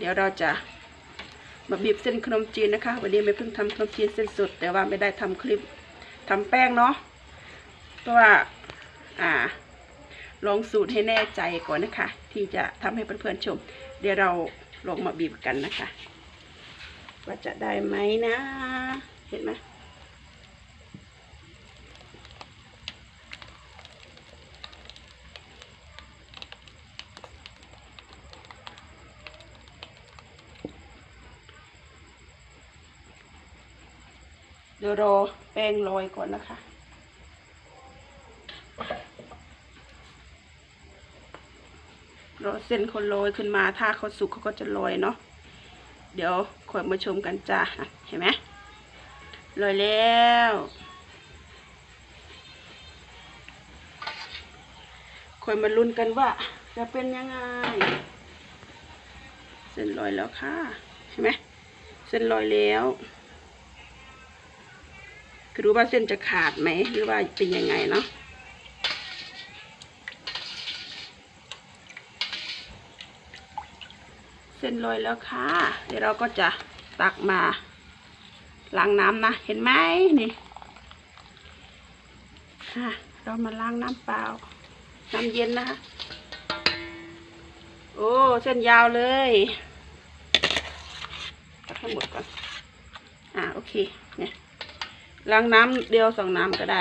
เดี๋ยวเราจะมาบีบเส้นขนมจีนนะคะ วันนี้ไม่เพิ่งทำขนมจีนเส้นสด แต่ว่าไม่ได้ทำคลิปทำแป้งเนาะเพราะว่าอ่าลองสูตรให้แน่ใจก่อนนะคะ ที่จะทำให้เพื่อนๆชม เดี๋ยวเราลงมาบีบกันนะคะ ว่าจะได้ไหมนะ เห็นไหม เดี๋ยวรอแป้งโรยก่อนนะคะ รอเส้นเขาโรยขึ้นมาถ้าเขาสุกเขาก็จะโรยเนาะ เดี๋ยวคอยมาชมกันจ้าอะเห็นไหมโรยแล้วคอยมาลุ้นกันว่า จะเป็นยังไง เส้นลอยแล้วค่ะ เห็นไหมเส้นลอยแล้วือรู้ว่าเส้นจะขาดไหมหรือว่าเป็นยังไงเนาะเส้นลอยแล้วค่ะ เดี๋ยวเราก็จะตักมาล้างน้ำนะ เห็นไหมนี่อะเรามาล้างน้ำเปล่า น้ำเย็นนะคะ โอ้ เส้นยาวเลยตักให้หมดก่อน อะโอเค ล้างน้ำเดียวสองน้ำก็ได้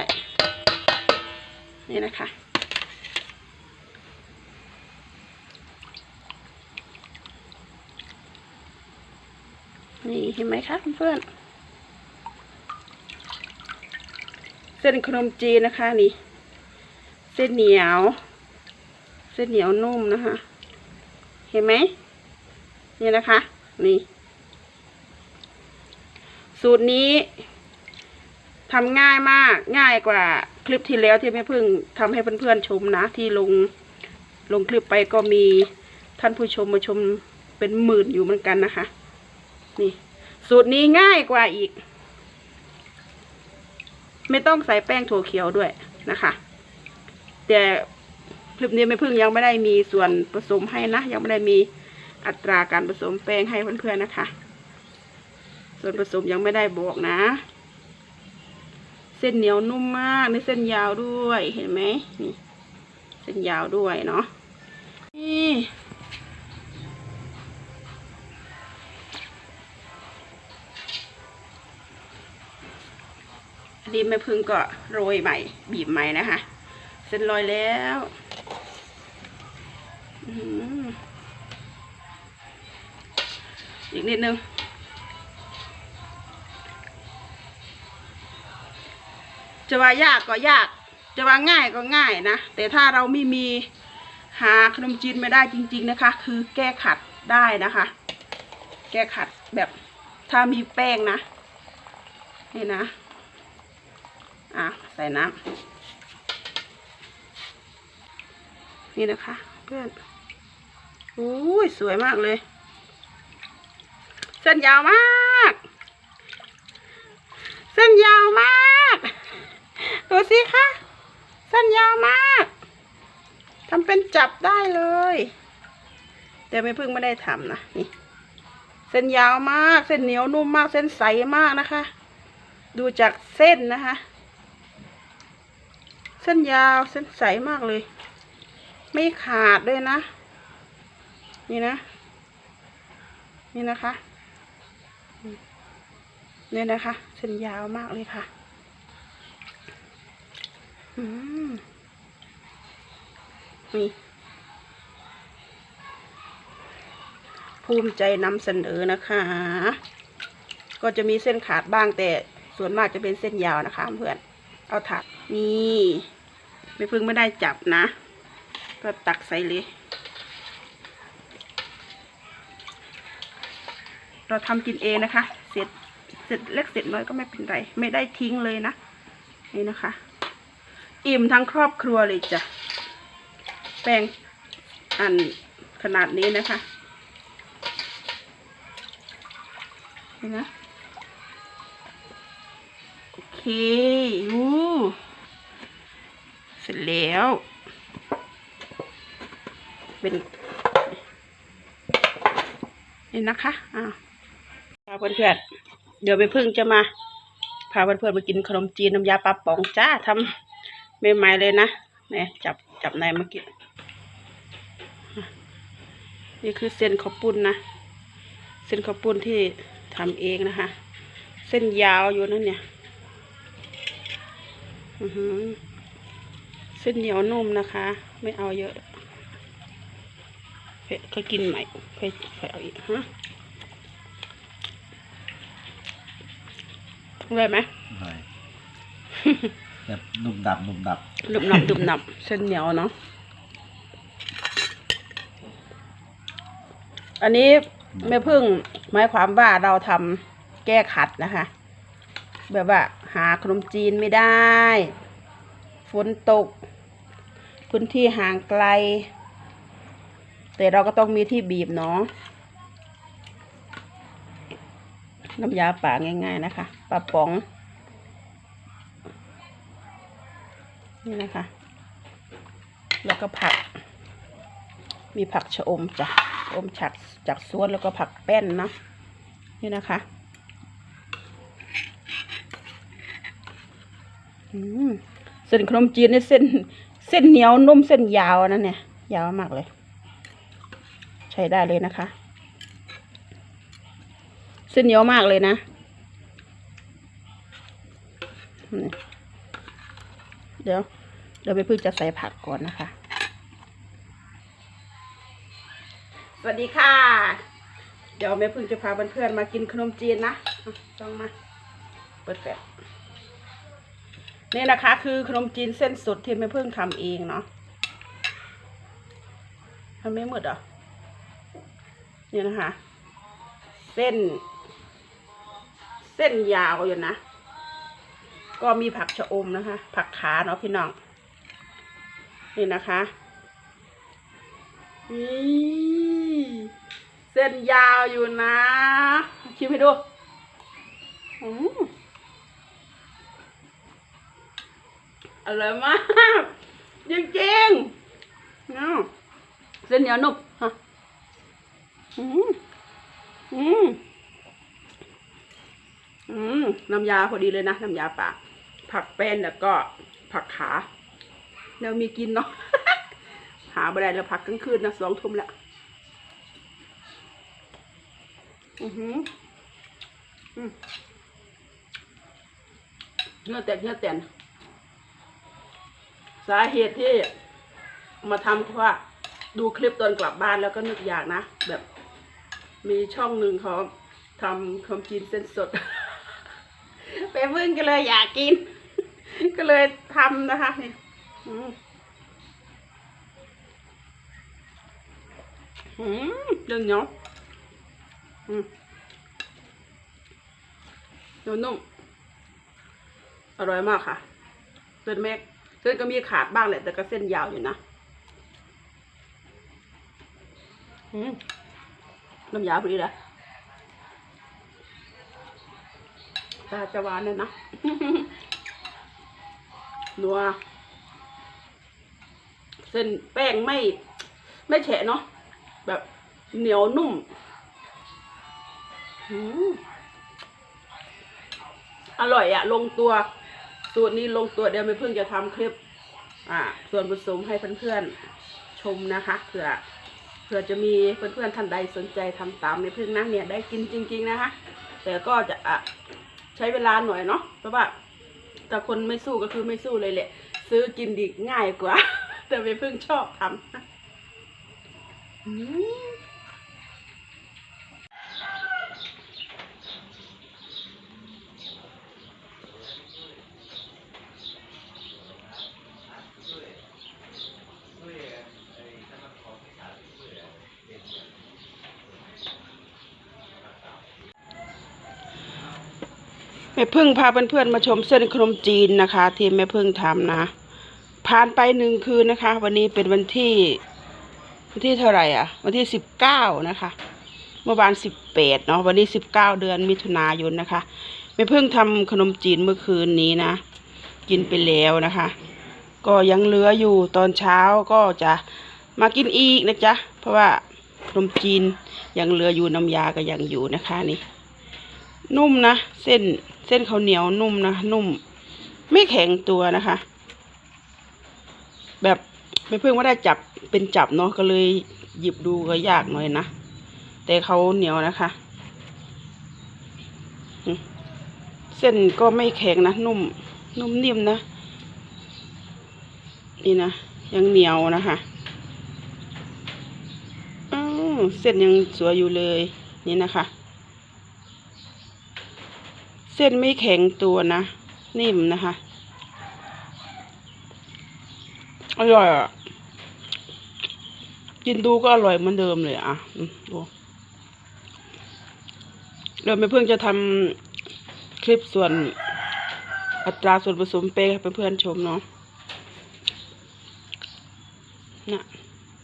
นี่นะคะ นี่เห็นไหมคะเพื่อนเส้นขนมจีนนะคะนี่ เส้นเหนียว เส้นเหนียวนุ่มนะคะ เห็นไหมนี่นะคะ นี่ สูตรนี้ ทำง่ายมากง่ายกว่าคลิปที่แล้วที่แม่พึ่งทำให้เพื่อนๆชมนะ ที่ลงลงคลิปไปก็มีท่านผู้ชมมาชมเป็นหมื่นอยู่เหมือนกันนะคะ นี่ สูตรนี้ง่ายกว่าอีก ไม่ต้องใส่แป้งถั่วเขียวด้วยนะคะ แต่คลิปนี้ไม่พึ่งยังไม่ได้มีส่วนผสมให้นะ ยังไม่ได้มีอัตราการผสมแป้งให้เพื่อนๆนะคะ ส่วนผสมยังไม่ได้บอกนะ เส้นเหนียวนุ่มมากในเส้นยาวด้วยเห็นไหมนี่เส้นยาวด้วยเนาะนี่อันนี้แม่พึ่งก็โรยใหม่บีบใหม่นะคะ เส้นลอยแล้วอืมอีกนิดนึง จะว่ายากก็ยาก จะว่าง่ายก็ง่ายนะ แต่ถ้าเราไม่มีหาขนมจีนไม่ได้จริง ๆนะคะ คือแก้ขัดได้นะคะ แก้ขัดแบบถ้ามีแป้งนะนี่นะอะใส่น้ำนี่นะคะ เพื่อนอุ้ยสวยมากเลย เส้นยาวมาก เส้นยาวมาก สิคะเส้นยาวมากทำเป็นจับได้เลย แต่ไม่เพิ่งไม่ได้ทำนะนี่ เส้นยาวมาก เส้นเหนียวนุ่มมาก เส้นใสมากนะคะ ดูจากเส้นนะคะ เส้นยาวเส้นใสมากเลย ไม่ขาดเลยนะ นี่นะ นี่นะคะนี่นะคะ เส้นยาวมากเลยค่ะ นี่ภูมิใจนำเสนอนะคะ ก็จะมีเส้นขาดบ้างแต่ส่วนมากจะเป็นเส้นยาวนะคะ เพื่อน เอาถักนี่ไม่พึ่งไม่ได้จับนะ ก็ตักใส่เลย เราทำกินเองนะคะ เสร็จเสร็จเล็กเสร็จน้อยก็ไม่เป็นไร ไม่ได้ทิ้งเลยนะ นี่นะคะ อิ่มทั้งครอบครัวเลยจ้ะ แป้งอันขนาดนี้นะคะนี่นะโอเคอู้เสร็จแล้ว เป็น นี่นะคะอ่าพาเพื่อนๆเดี๋ยวไปพึ่งจะมาพาเพื่อนๆมากินขนมจีนน้ำยาปลาป๋องจ้าทำ ใหม่เลยนะเนี่ยจับจับในเมื่อกี้ นี่คือเส้นข้าวปุ้นนะ เส้นข้าวปุ้นที่ทำเองนะคะ เส้นยาวอยู่นั่นเนี่ยอือหือเส้นเหนียวนุ่มนะคะ ไม่เอาเยอะเฮ้ยเขากินใหม่เคยเคยเอาอีกฮะเลยไหมหน่ แบบหนุ่มดับหนุ่มดับดุบหนับดุบหนับเส้นเหนียวเนาะอันนี้แม่พึ่งหมายความว่าเราทำแก้ขัดนะคะ แบบว่าหาขนมจีนไม่ได้ ฝนตก พื้นที่ห่างไกล แต่เราก็ต้องมีที่บีบเนาะน้ำยาป่าง่าย ๆ นะคะปลาป๋อง นี่นะคะ แล้วก็ผัก มีผักชะอมจ้ะอมฉักจากสวนแล้วก็ผักแป้นเนาะนี่นะคะอืมเส้นขนมจีนนี่เส้นเส้นเหนียวนุ่มเส้นยาวนะเนี่ย ยาวมากเลย ใช้ได้เลยนะคะ เส้นเหนียวมากเลยนะเดี๋ยว ดี๋ยวไปพึ่งจะใส่ผักก่อนนะคะ สวัสดีค่ะ เดี๋ยวแม่พึ่งจะพาเพื่อนๆมากินขนมจีนนะต้องมา เปิดแฟลชนี่นะคะ คือขนมจีนเส้นสดที่แม่พึ่งทำเองเนาะทำไม่หมดเหรอนี่นะคะ เส้น เส้นยาวอยู่นะ ก็มีผักชะอมนะคะ ผักขาเนาะพี่น้อง นี่นะคะนี่เส้นยาวอยู่นะชิมให้ดูอืมอร่อยมากจริงๆเนาะเส้นเหนียวนุ่มฮะอืมอืมอืมน้ำยาพอดีเลยนะ น้ำยาป่าผักแป้นแล้วก็ผักขา แล้วมีกินเนาะ หาบ่ได้แล้วพักกลางคืนนะสองทุ่มละอือหือเนื้อแตกเนื้อแตนสาเหตุที่มาทำเพราะว่าดูคลิปตอนกลับบ้านแล้วก็นึกอยากนะ แบบมีช่องหนึ่งเขาทำขนมจีนเส้นสด ไปเพิ่งก็เลยอยากกิน ก็เลยทำนะคะนี่ อืมอืมเรื่องเนียวอืมเหนียวนุ่ม อร่อยมากค่ะเส้นเมกเส้นก็มีขาดบ้างแหละ แต่ก็เส้นยาวอยู่นะอืมน้ำยาพอดีเลยตาจะหวานเลยนะนัว เส้นแป้งไม่ไม่แฉะเนาะแบบเหนียวนุ่มอืมอร่อยอะลงตัวสูตรนี้ลงตัวเดี๋ยวไม่เพิ่งจะทำคลิป อ่า ส่วนผสมให้เพื่อนๆชมนะคะเผื่อเผื่อจะมีเพื่อนๆท่านใดสนใจทำตามในพึ่งนะเนี่ยได้กินจริง ๆ นะคะ แต่ก็จะอะใช้เวลาหน่อยเนาะเพราะว่าแต่คนไม่สู้ก็คือไม่สู้เลยแหละ ซื้อกินดีง่ายกว่า แต่ไม่เพิ่งชอบทำอืมแม่พึ่งพาเพื่อนๆมาชมเส้นขนมจีนนะคะ ที่แม่พึ่งทำนะ ผ่านไปหนึ่งคืนนะคะ วันนี้เป็นวันที่วันที่เท่าไหร่อะ วันที่สิบเก้านะคะ เมื่อวานสิบแปดเนาะวันนี้สิบเก้าเดือนมิถุนายนนะคะแม่พึ่งทำขนมจีนเมื่อคืนนี้นะ กินไปแล้วนะคะ ก็ยังเหลืออยู่ตอนเช้าก็จะมากินอีกนะจ๊ะเพราะว่าขนมจีนยังเหลืออยู่น้ำยาก็ยังอยู่นะคะนี่ นุ่มนะ เส้นเส้นข้าวเหนียวนุ่มนะ นุ่ม ไม่แข็งตัวนะคะ แบบไม่เพิ่งว่าได้จับเป็นจับเนาะก็เลยหยิบดูก็ยากหน่อยนะ แต่เขาเหนียวนะคะ เส้นก็ไม่แข็งนะ นุ่ม นุ่มนิ่มนะ นี่นะ ยังเหนียวนะคะเส้นยังสวยอยู่เลยนี่นะคะ เส้นไม่แข็งตัวนะ นิ่มนะคะ อร่อยอะ กินดูก็อร่อยเหมือนเดิมเลยอะอืมดูเดี๋ยวแม่เพิ่งจะทำคลิปส่วนอัตราส่วนผสมเป้ให้เพื่อนๆชมเนาะน่ะ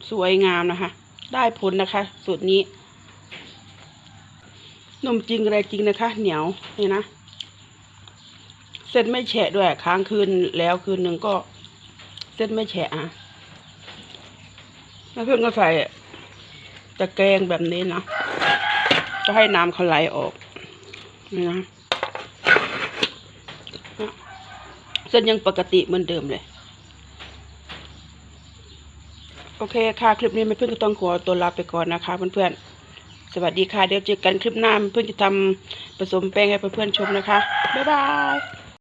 สวยงามนะคะ ได้ผลนะคะ สูตรนี้นมจริงอะไรจริงนะคะ เหนียวนี่นะ เส้นไม่แฉะด้วยค้างคืนแล้วคืนหนึ่งก็ เส้นไม่แฉะอะแล้วเพื่อนก็ใส่ตะแกรงแบบนี้นะจะให้น้ำเขาไหลออกนี่นะเส้นยังปกติเหมือนเดิมเลย โอเคค่ะ คลิปนี้เพื่อนก็ต้องขอตัวลาไปก่อนนะคะ เพื่อนๆ สวัสดีค่ะ เดี๋ยวเจอกันคลิปหน้าเพื่อนจะทำผสมแป้งให้เพื่อนๆชมนะคะ บ๊ายบาย